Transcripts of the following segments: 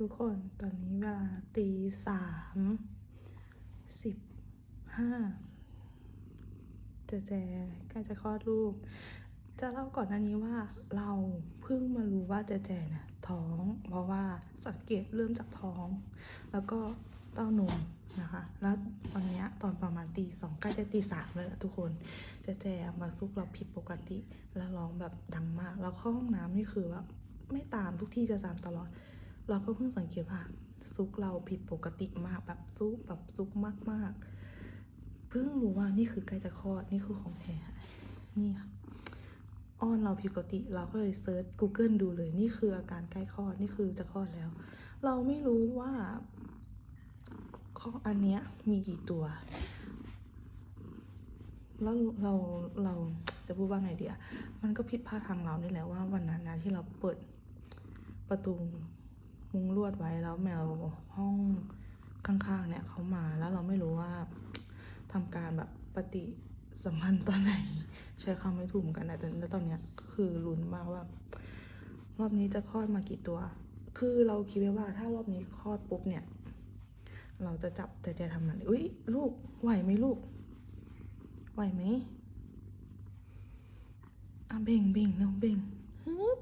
ทุกคนตอนนี้เวลาตีสามสิบห้าเจเจใกล้จะคลอดลูก จะเล่าก่อนหน้านี้ว่าเราเพิ่งมารู้ว่าเจเจเนี่ยท้อง เพราะว่าสังเกตเริ่มจากท้อง แล้วก็เต้านมนะคะ แล้ววันนี้ตอนประมาณตีสองใกล้จะตีสามเลยอะทุกคนเจเจมาซุกเราผิดปกติ แล้วร้องแบบดังมาก แล้วเข้าห้องน้ำนี่คือแบบไม่ตามทุกที่จะตามตลอด เราก็เพิ่งสังเกตว่าซุกเราผิดปกติมากแบบซุกแบบซุกมากๆ เพิ่งรู้ว่านี่คือใกล้จะคลอดนี่คือของแท้นี่ค่ะอ้อนเราผิดปกติเราก็เลยเซิร์ช Google ดูเลย นี่คืออาการใกล้คลอดนี่คือจะคลอดแล้ว เราไม่รู้ว่าข้ออันเนี้ยมีกี่ตัว แล้วเราเราจะพูดว่าไงเดียมันก็ผิดพลาดทางเรานี่แหละว่าวันนั้นนะที่เราเปิดประตู มุงลวดไว้แล้วแมวห้องข้างๆเนี่ยเขามาแล้วเราไม่รู้ว่าทำการแบบปฏิสัมพันธ์ตอนไหน ใช้คำไม่ถูกเหมือนกันนะแต่แล้วตอนเนี้ยคือลุ้นมากว่า รอบนี้จะคลอดมากี่ตัว คือเราคิดไว้ว่าถ้ารอบนี้คลอดปุ๊บเนี่ย เราจะจับแต่จะทำมันอุ้ยลูกไหวไหมลูก ไหวไหมอะเบ่งเบ่งเร็วเบ่งฮึบ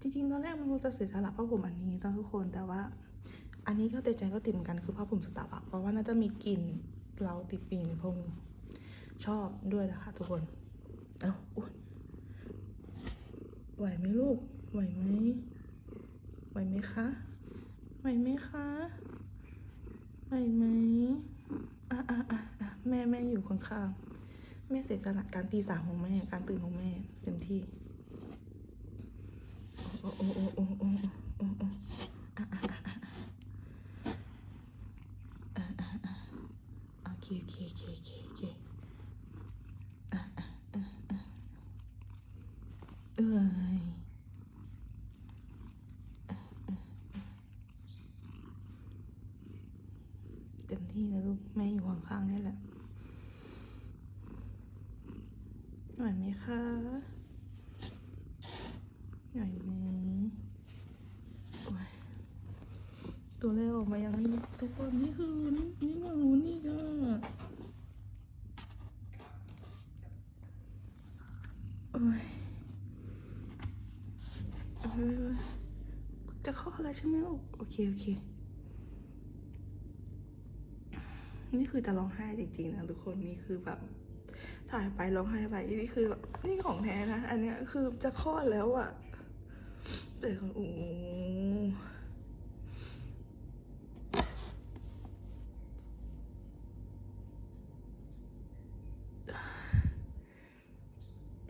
จริงๆ ตอนแรกมันจะเสียสละผ้าผมอันนี้ตอนทุกคนแต่ว่า อันนี้ก็แต่ใจก็ติดเหมือนกันคือผ้าผมสตาร์บัคเพราะว่าน่าจะมีกลิ่นเราติดปีในพงชอบด้วยนะคะทุกคนเอ้าอุ๊ยไหวไหมลูก ไหวไหมไหวไหมคะไหวไหมคะไหวไหมอะอะอะอะแม่แม่อยู่ข้างๆแม่เสียสละการตีสามของแม่การตื่นของแม่เต็มที่ อ้โอ้โอ้โอ้โอ้โอ้โอ้อะอะอะอะอะอะอะโอเคโอเคโอเคโอเคโอเคอะอะอะอะเอ้ยอะอะอะเต็มที่แล้วลูกแม่อยู่ข้างๆนี่แหละหน่อยไหมคะหน่อยไหมโอ้ย ตัวแรกออกมายังนี่ทุกคนนี่คือนี่นี่มารู้นี่ก็โอ้ยโอ้ยจะเข้าอะไรใช่ไหมลูกโอเค โอเค นี่คือจะร้องไห้จริงๆนะทุกคนนี่คือแบบถ่ายไปร้องไห้ไปนี่คือแบบนี่ของแท้นะ อันเนี้ยคือจะคลอดแล้วอะแต่โอ้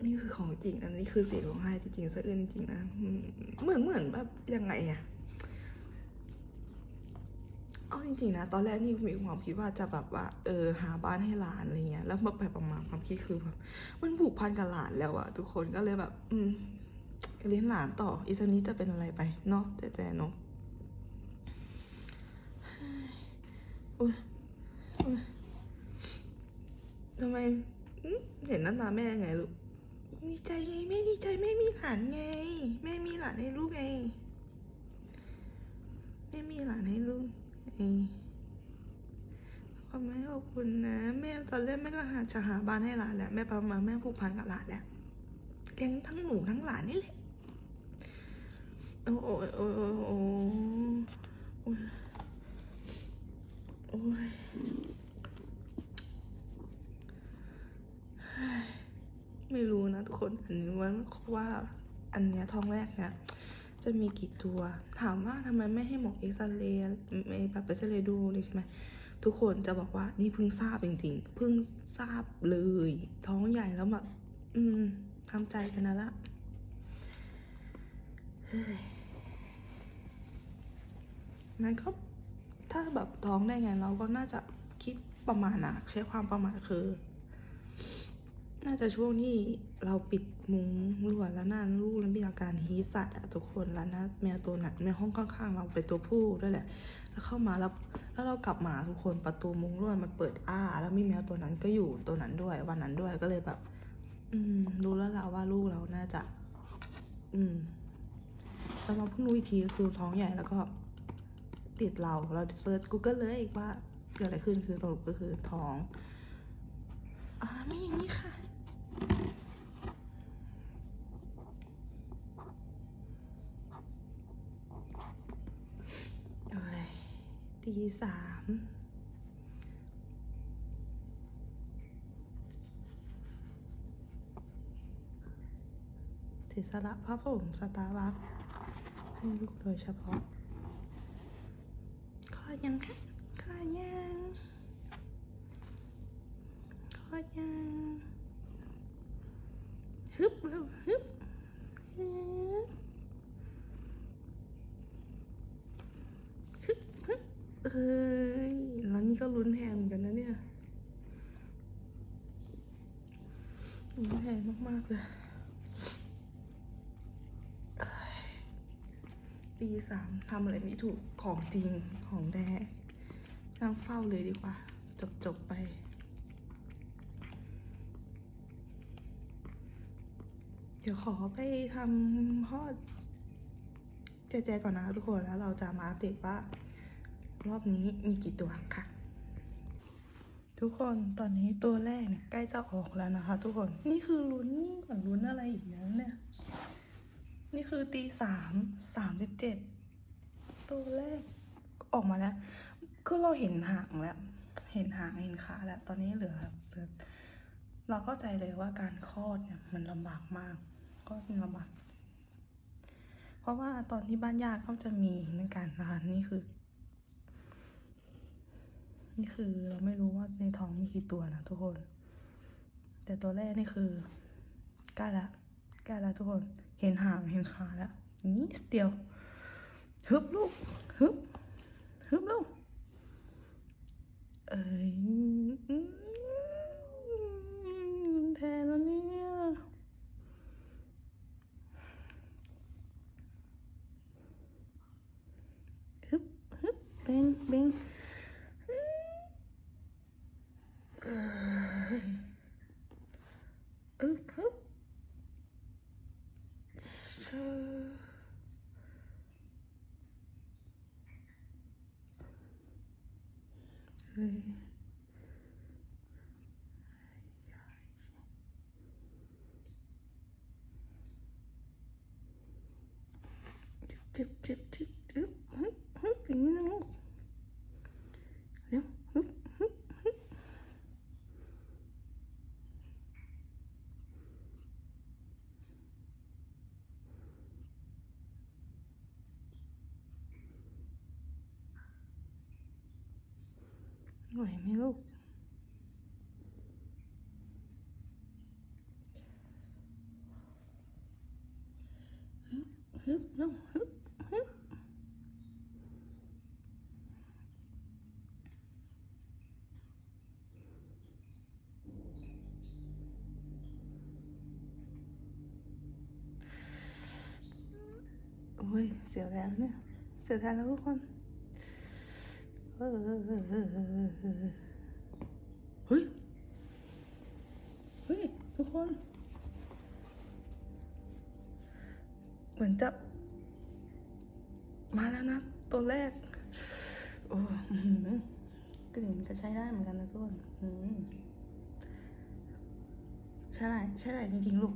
นี่คือของจริงอันนี้คือเสียงร้องไห้จริงๆสะอื้นจริงๆนะเหมือนเหมือนแบบยังไงอะเอาจริงๆนะตอนแรกนี่มีความคิดว่าจะแบบว่าเออหาบ้านให้หลานอะไรเงี้ยแล้วมาไปประมาณความคิดคือแบบมันผูกพันกับหลานแล้วอะทุกคนก็เลยแบบ อืมเลี้ยงหลานต่ออีสักนี้จะเป็นอะไรไปเนาะแต่แต่เนาะอุ้ยทำไมเห็นหน้าตาแม่ยังไงลูก ดีใจไงแม่ดีใจแม่มีหลานไง แม่มีหลานให้ลูกไงแม่มีหลานให้ลูกไงขอบแม่ขอบคุณนะ แม่ตอนแรกแม่ก็หาจะหาบ้านให้หลานแหละแม่ประมาณแม่ผูกพันกับหลานแหละเลี้ยงทั้งหนูทั้งหลานนี่แหละโอ้โอ้โอ้โอ้โอ้โอ้ยโอ้ยไม่รู้นะทุกคนอันนี้ ว่าอันเนี้ยท้องแรกเนี่ยจะมีกี่ตัว ถามว่าทำไมไม่ให้หมอเอ็กซเรย์ไม่แบบเอ็กซเรย์ดูเลยใช่ไหมทุกคนจะบอกว่านี่เพิ่งทราบจริงๆเพิ่งทราบเลย ท้องใหญ่แล้วแบบอืมทำใจกันนะละเฮ้ยนั้นก็ถ้าแบบท้องได้ไงเราก็น่าจะคิดประมาณนะแค่ความประมาณคือ น่าจะช่วงที่เราปิดมุ้งลวดแล้วนั่นลูกแล้วมีอาการฮีสัตว์อะทุกคนแล้วนะแมวตัวนั้นแมวห้องข้างๆ เราเป็นตัวผู้ด้วยแหละ แล้วเข้ามาแล้วแล้วเรากลับมาทุกคนประตูมุ้งลวดมันเปิดอ้า แล้วมีแมวตัวนั้นก็อยู่ตัวนั้นด้วยวันนั้นด้วยก็เลยแบบ อืม รู้แล้วล่ะว่าลูกเราน่าจะ อืมเรามาเพิ่งรู้อีกทีก็คือท้องใหญ่แล้วก็ติดเราเราเซิร์ช Google เลยว่าเกิดอะไรขึ้นคือสรุปก็คือท้องอ่าไม่อย่างนี้ค่ะ โอ้ย ตีสามเสียสละพระผมสตาร์บัคให้ลูกโดยเฉพาะขอยังคะขอยังขอยังฮึบเร็วฮึบฮึบฮึบฮึบเอ้ยแล้วนี่ก็ลุ้นแทนเหมือนกันนะเนี่ยลุ้นแทนมาก ๆ เลยเอ้ย ตีสามทำอะไรไม่ถูกของจริงของแท้นั่งเฝ้าเลยดีกว่า จบจบไป เดี๋ยวขอไปทำพอดแจๆก่อนนะคะทุกคนแล้วเราจะมาอัปเดตว่ารอบนี้มีกี่ตัวค่ะ ทุกคนตอนนี้ตัวแรกเนี่ยใกล้จะออกแล้วนะคะ ทุกคนนี่คือลุ้นยิ่งกว่าลุ้นอะไรอีกแล้วเนี่ย คือตีสามสามสิบเจ็ดตัวแรกออกมาแล้วก็เราเห็นหางแล้ว เห็นหางเห็นขาแล้ว ตอนนี้เหลือเหลือเราเข้าใจเลยว่าการคลอดเนี่ยมันลำบากมาก ก็ลำบากเพราะว่าตอนที่บ้านญาติเขาจะมีเหมือนกันนะคะนี่คือ นี่คือเราไม่รู้ว่าในท้องมีกี่ตัวนะทุกคน แต่ตัวแรกนี่คือใกล้ละใกล้ละทุกคน เห็นหางเห็นขาแล้วนิดเดียวฮึบลูกฮึบฮึบลูกเอ้ยอืมแทนแล้วเนี่ยฮึบฮึบเบงเบงเอ้ยอึบฮึบ เฮ้ย จึบจึบจึบจึบฮึบฮึบอย่า โอ้ย เสียวแรงเนี่ย เสียวแรงแล้วทุกคน เฮ้ย เฮ้ย ทุกคน เหมือนจะ มาแล้วนะ ตัวแรก โอ้อื้อหือกลิ่นก็ใช้ได้เหมือนกันนะทุกคนใช่ ใช่ได้จริงๆ ลูก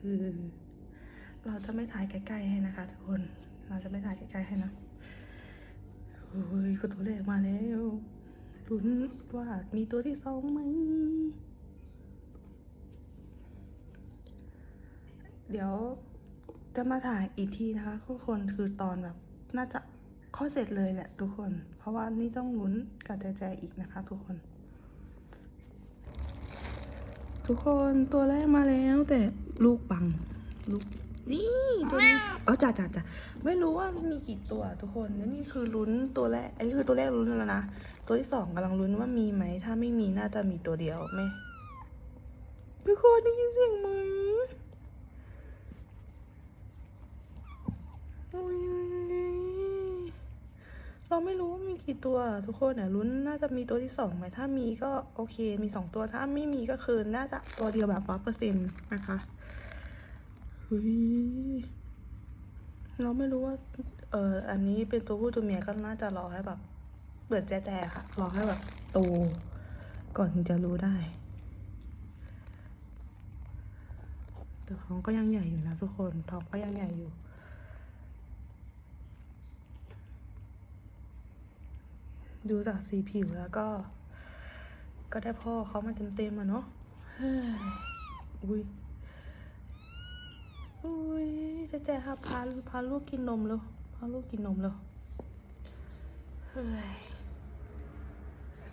เออ เราจะไม่ถ่ายใกล้ๆให้นะคะ ทุกคน เราจะไม่ถ่ายใกล้ๆให้นะเฮ้ยก็ตัวแรกมาแล้วลุ้นว่ามีตัวที่สองไหม เดี๋ยวจะมาถ่ายอีกทีนะคะ ทุกคนคือตอนแบบน่าจะข้อเสร็จเลยแหละทุกคน เพราะว่านี่ต้องลุ้นกับแจๆอีกนะคะ ทุกคน ทุกคนตัวแรกมาแล้วแต่ลูกปังลูก นี่ตัวนี้เออจ้าจ้าจ้าไม่รู้ว่ามีกี่ตัวทุกคนและนี่คือลุ้นตัวแรก อันนี้คือตัวแรกลุ้นแล้วนะ ตัวที่สองกำลังลุ้นว่ามีไหม ถ้าไม่มีน่าจะมีตัวเดียวไหมทุกคนได้ยินเสียงไหมอุ๊ยเราไม่รู้ว่ามีกี่ตัวทุกคนเนี่ยลุ้นน่าจะมีตัวที่สองไหมถ้ามีก็โอเคมีสองตัวถ้าไม่มีก็คือน่าจะตัวเดียวแบบร้อยเปอร์เซ็นต์นะคะ เเฮ้ยเราไม่รู้ว่า เอออันนี้เป็นตัวผู้ตัวเมียก็น่าจะรอให้แบบเปิดแจ๊ๆค่ะ รอให้แบบโต ก่อนถึงจะรู้ได้ แต่ท้องก็ยังใหญ่อยู่นะทุกคน ท้องก็ยังใหญ่อยู่ ดูจากสีผิวแล้วก็ ก็ได้พ่อเขามาเต็มๆอะเนาะอุ้ย อุ้ยเจ๊แจ๊ครับพาพาลูกกินนมแล้วพาลูกกินนมแล้วเฮ้ย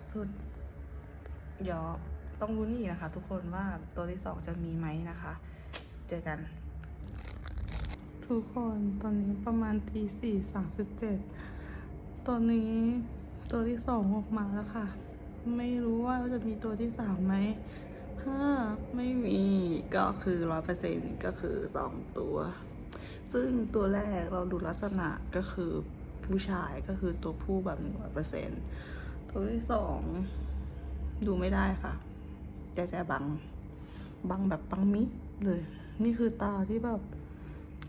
สุดเดี๋ยวต้องรุ้นอีกนะคะ ทุกคนว่าตัวที่สองจะมีไหมนะคะ เจอกัน ทุกคนตอนนี้ประมาณตีสี่สามสิบเจ็ดตอนนี้ตัวที่สองออกมาแล้วค่ะ ไม่รู้ว่าจะมีตัวที่สามไหมถ้าไม่มี ก็คือร้อยเปอร์เซ็นก็คือสองตัว ซึ่งตัวแรกเราดูลักษณะก็คือผู้ชายก็คือตัวผู้แบบหนึ่งร้อยเปอร์เซ็นตัวที่สองดูไม่ได้ค่ะแจแจบังบังแบบบังมิดเลย นี่คือตาที่แบบ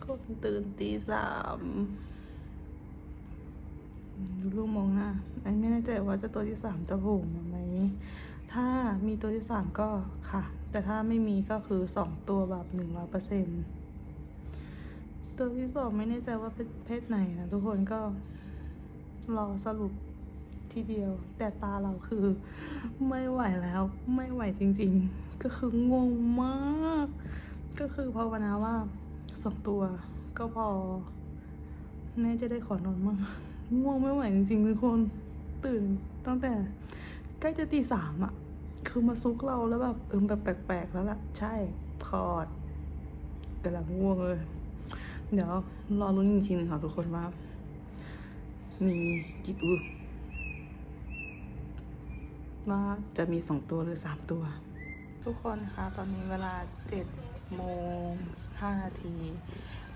ก็ตื่นตีสามดูลูกมองหน้าอันไม่แน่ใจว่าจะตัวที่สามจะโผล่มาไหม ถ้ามีตัวที่สามก็ค่ะ แต่ถ้าไม่มีก็คือสองตัวแบบหนึ่งร้อยเปอร์เซ็นตัวที่สองไม่แน่ใจว่าเป็นเพศไหนนะทุกคนก็รอสรุปทีเดียว แต่ตาเราคือไม่ไหวแล้ว ไม่ไหวจริงๆ ก็คืองงมาก ก็คือภาวนาว่าสองตัวก็พอแม่จะได้ขอนอนมั่งง่วงไม่ไหวจริงๆทุกคนตื่นตั้งแต่ ล้จะตีสามอะคือมาซุกเราแล้วแบบเออแบบแปลกๆแล้วล่ะ ใช่คอดกำลังง่วงเลย เดี๋ยวรอรุ้นอีกทีหนึ่งค่ะทุกคนว่า มีกี่ตัวว่าจะมีสองตัวหรือสามตัว ทุกคนคะ ตอนนี้เวลาเจ็ดโมงห้านาที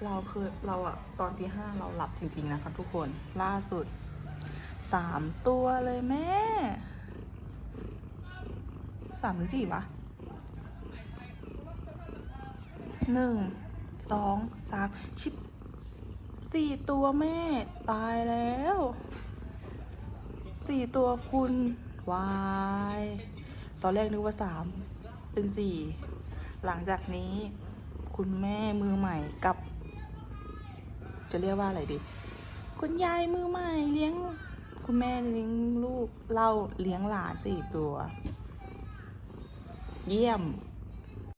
เราคือเราอะตอนที่ห้าเราหลับจริงๆนะคะทุกคนล่าสุดสามตัวเลยแม่ สามหรือสี่วะหนึ่งสองสามชิบสี่ตัวแม่ตายแล้วสี่ตัวคุณวายตอนแรกนึกว่าสามเป็นสี่หลังจากนี้ คุณแม่มือใหม่กับ จะเรียกว่าอะไรดี คุณยายมือใหม่เลี้ยง คุณแม่เลี้ยงลูกเราเลี้ยงหลานสี่ตัว เยี่ยม